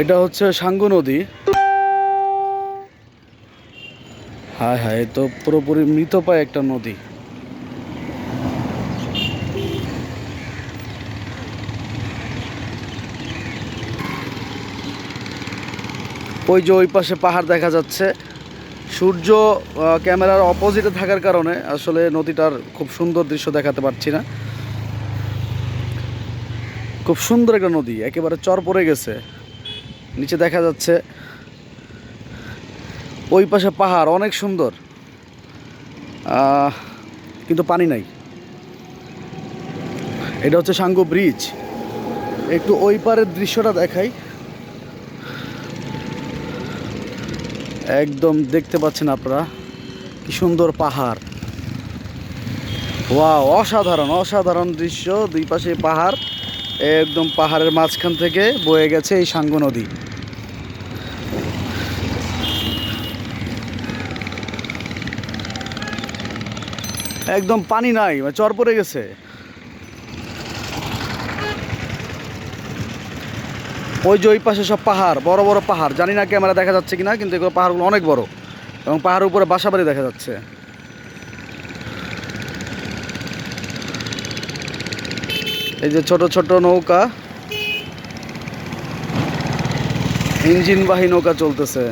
এটা হচ্ছে সাঙ্গু নদী। হায় হায় তো পুরোপুরি মৃতপায় একটা নদী। ওই যে ওই পাশে পাহাড় দেখা যাচ্ছে। সূর্য ক্যামেরার অপোজিটে থাকার কারণে আসলে নদীটার খুব সুন্দর দৃশ্য দেখাতে পারছি না। খুব সুন্দর একটা নদী, একেবারে চর পড়ে গেছে। নিচে দেখা যাচ্ছে ওই পাশে পাহাড়, অনেক সুন্দর। কিন্তু পানি নাই। এটা হচ্ছে সাঙ্গু ব্রিজ। একটু ওই পারের দৃশ্যটা দেখাই। একদম দেখতে পাচ্ছেন আপনারা কি সুন্দর পাহাড়। ওয়া অসাধারণ অসাধারণ দৃশ্য। দুই পাশে পাহাড়। একদম পাহাড়ের মাঝখান থেকে বয়ে গেছে এই সাঙ্গু নদী। একদম পানি নাই মানে চর পড়ে গেছে। ওই যে ওই পাশে সব পাহাড়, বড় বড় পাহাড়। জানি না ক্যামেরা দেখা যাচ্ছে কিনা, কিন্তু এগুলো পাহাড়গুলো অনেক বড়। এবং পাহাড়ের উপরে বাসা বাড়ি দেখা যাচ্ছে। এই যে ছোট ছোট নৌকা। ইঞ্জিনবাহী নৌকা চলতেছে।